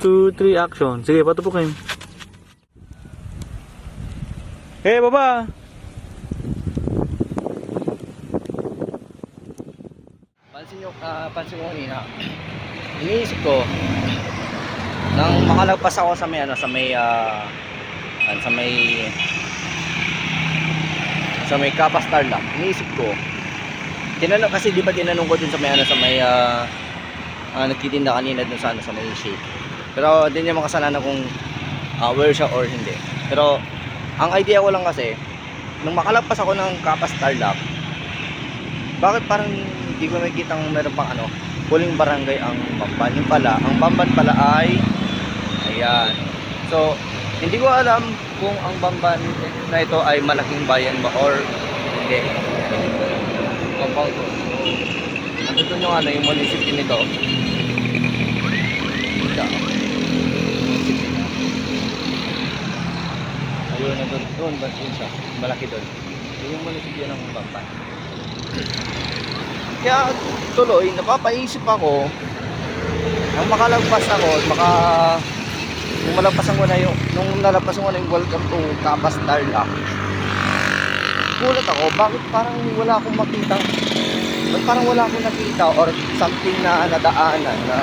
2, 3, action. Sige, patupukin. Hey, baba! Pansin nyo, ah, pansin ko kanina, iniisip ko, nang makalagpas ako sa may, ano, sa may, ano, sa may, sa may Kapas Tarlac, iniisip ko, tinanong, kasi di ba tinanong ko dun sa may, ano, sa may, ah, ah, nagtitinda kanina dun sa, ano, sa may shake. Pero hindi niya makasalanan kung ah, where siya or hindi. Pero, ang idea ko lang kasi, nung makalagpas ako ng Kapas Tarlac, bakit parang hindi ko nakikita ang meron pang ano, huling barangay ang Bamban. Yung pala, ang Bamban pala ay, ayan. So, hindi ko alam kung ang Bamban na ito ay malaking bayan ba or hindi. Compound ko. Andito yung ano, yung municipio nito. Ito. Municipio na. Ayun na doon, doon, yun siya? Malaki doon. Yun yung municipio ng Bamban. Kaya tuloy, napapaisip ako, nang makalagpas ako, at maka, nung malagpasan ko na yung, nung nalagpasan ko na yung welcome to Kapas Tarlac, gulat ako, bakit parang wala akong makita, ba't parang wala akong nakita or something na nadaanan na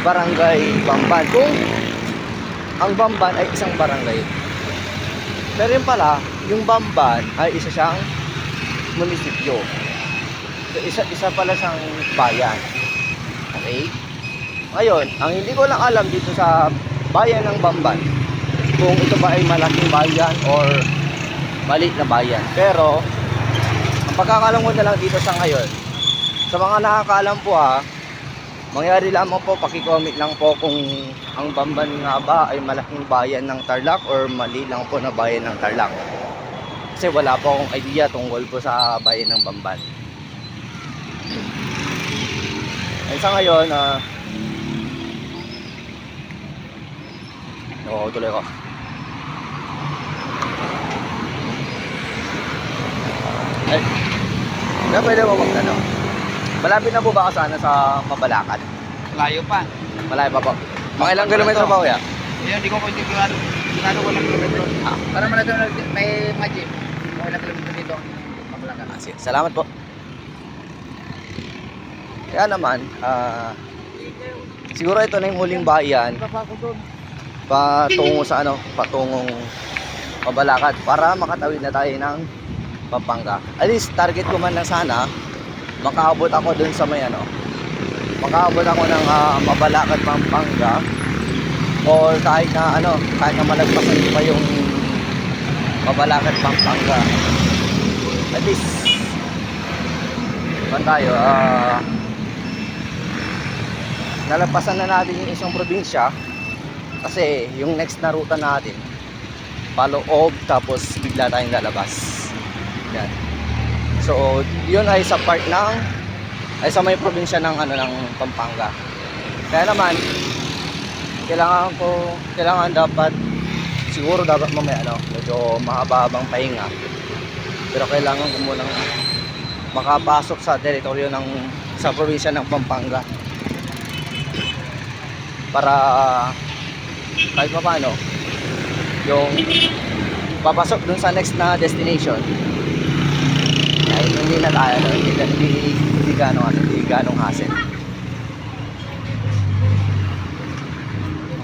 barangay Bamban. Kung ang Bamban ay isang barangay. Pero yun pala, yung Bamban ay isa siyang munisipyo. So, isa, isa pala siyang bayan. Okay? Ngayon, ang hindi ko lang alam dito sa bayan ng Bamban, kung ito ba ay malaking bayan or maliit na bayan. Pero, ang pagkakalam ko na lang dito sa ngayon, sa mga nakakaalam po ha, mangyari lamang po, pakicomment lang po kung ang Bamban nga ba ay malaking bayan ng Tarlac or mali lang po na bayan ng Tarlac. Kasi wala po akong idea tungkol po sa bayan ng Bamban. Ay sa ngayon, ah Oo, tuloy ko. Ay, na pwede mo mag ano? Malapit na po ba ka sana sa Mabalakan? Layo pa. Malayo pa po. Mga ilang kilometro pa kuya? Yun, hindi ko kung sigurado. Sigurado walang kilometro. Ah, para malado na may magic. Kung ilang kilometro dito. Mabalakan. Ah, sige. Salamat po. Kaya naman, ah siguro ito na yung huling bayan patungo sa ano, patungong Mabalakat para makatawid na tayo ng Pampanga. At least target ko man lang sana makaabot ako dun sa may ano, makaabot ako ng ah, Mabalakat Pampanga. Or kahit na ano, kahit na malagpasan pa yung Mabalakat Pampanga. At least man tayo, ah nalagpasan na natin yung isang probinsya. Kasi yung next na ruta natin paloob tapos bigla tayong lalabas. Yan. So yun ay sa part ng ay sa may probinsya ng ano ng Pampanga. Kaya naman kailangan ko kailangan dapat siguro dapat mamaya ano medyo mahaba-habang pahinga. Pero kailangan ko munang makapasok sa teritoryo ng sa probinsya ng Pampanga. Para kahit pa paano yung papasok dun sa next na destination. Ay hindi na tayo hindi, hindi, hindi ganong ano, hindi ganong hassle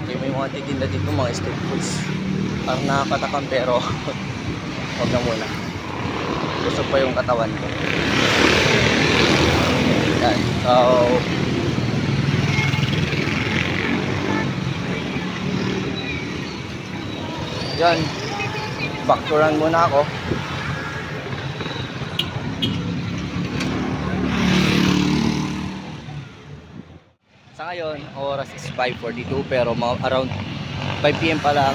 okay may mga titinda dito mga street foods parang nakakatakam pero wag na muna gusto pa yung katawan ko yan so Yan. Back to run muna ako. Ngayon, oras is 5.42 pero around 5pm pa lang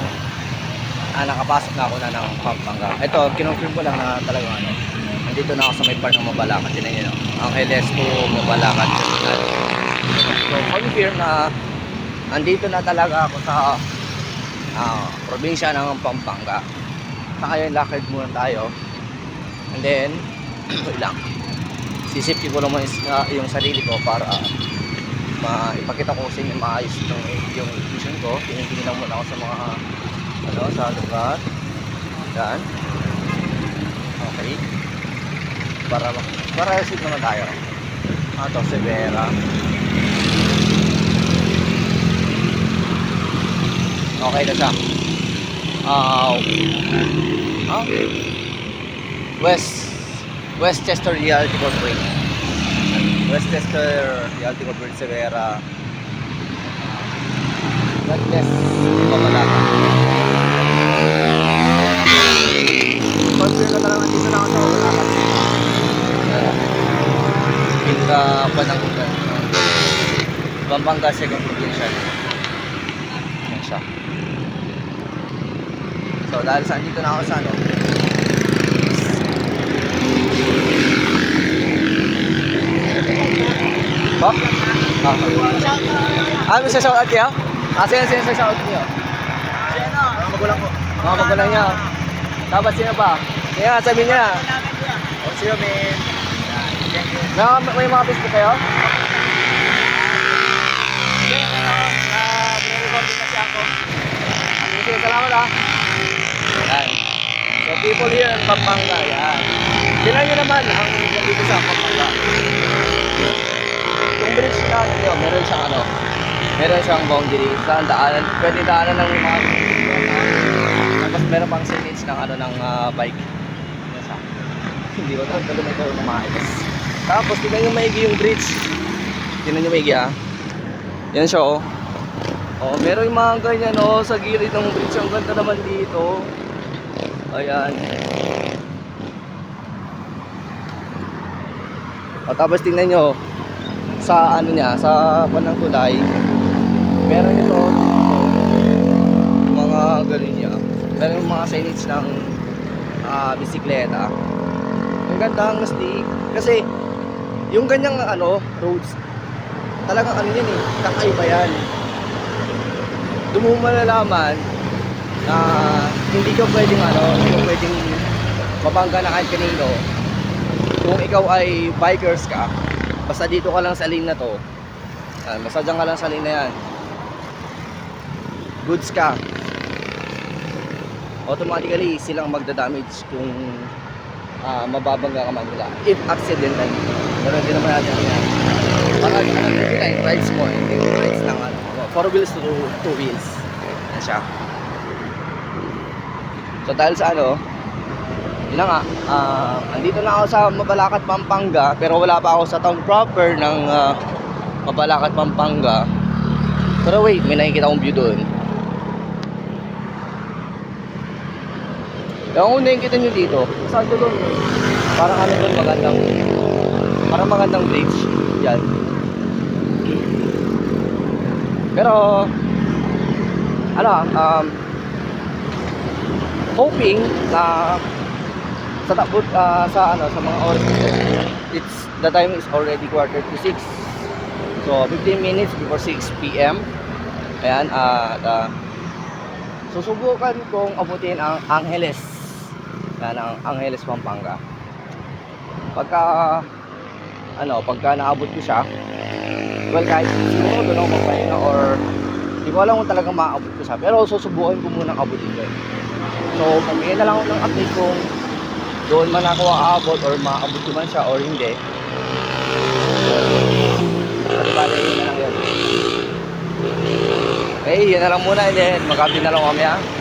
ah, nakapasok na ako na ng Pampanga. Ito, kinonfirm ko lang na talaga ano. Nandito na ako sa may part ng Mabalacan. Tinan nyo, no? Ang LS2 Mabalacan. So, confirm na nandito na talaga ako sa ah, probinsya ng Pampanga. Ngayon, lakad muna tayo. And then, wait lang. Sisipin ko naman ah, yung sarili ko para ipakita ko sa inyo maayos yung, yung vision ko. Tingin-tingin lang muna ako sa mga ano, sa lugar. Yan. Okay. Para para receive naman tayo. Ah, to Severa. Okay na siya. Ah, ah, West Westchester Realty Corporation. Westchester Realty Corporation Severa. God bless. Pamalakan. Confirm ka talaga dito na ako sa Pamalakan. Pinka Panangutan. Pampanga Second Provincial. Yan siya. So dahil sa dito na ako sa ano, Po? Ah, ah, may shoutout kayo? Ah, sino sino sa shoutout niyo? Mga magulang ko. Mga magulang niya. Tapos sino pa? Kaya sabi niya, O sino may... You. may, mga Facebook kayo? Sige, salamat ah. Yan. So people here in Pampanga, yan. Tingnan nyo naman ang dito sa Pampanga. Bridge na ano meron siyang ano, meron siyang boundary. Saan daanan, pwede daanan ng mga tapos meron pang signage ng ano ng ah, bike. Siya. Hindi ko talaga may ko na maayos. Tapos tingnan nyo maigi yung bridge. Tingnan nyo maigi ah. Yan siya oh. Oh, meron yung mga ganyan oh, sa gilid ng bridge. Ang ganda naman dito. Ayan. O, tapos tingnan nyo, sa ano niya, sa panang tulay, meron ito, mga ganun niya. Meron mga signage ng ah, bisikleta. Ang ganda ang stick. Kasi, yung ganyang ano, roads, talagang ano yan eh, kakaiba yan doon malalaman na hindi ka pwedeng ano, hindi ka pwedeng mabangga na kahit kanino kung ikaw ay bikers ka basta dito ka lang sa lane na to. Yan, basta ka lang sa lane na yan. Goods ka automatically silang magdadamage kung ah, mababangga ka man nila. If accidental. Pero hindi naman natin yan para ano nila yung rides mo. Yung rides ng ano. Four wheels to two wheels. Yan siya. So dahil sa ano yun na nga ah, andito na ako sa Mabalacat, Pampanga pero wala pa ako sa town proper ng ah, Mabalacat, Pampanga. Pero wait may nakikita akong view doon. Yung una yung kita nyo dito. Saan doon? Parang ano doon magandang parang magandang bridge yan. Pero ano um hoping na sa takbot ah, sa ano sa mga oras it's the time is already quarter to 6 so 15 minutes before 6 p.m. ayan at ah, susubukan kong abutin ang Angeles. Yan ang Angeles Pampanga. Pagka ano pagka naabot ko siya well kahit siguro doon ako magpahinga or hindi ko alam kung talagang maaabot ko siya. Pero susubukan ko munang abutin ko. So magbigay na lang ako ng update kung doon man ako aabot or maaabot ko man siya or hindi. Bale yun lang okay yun na lang muna and then mag-update na lang kami ha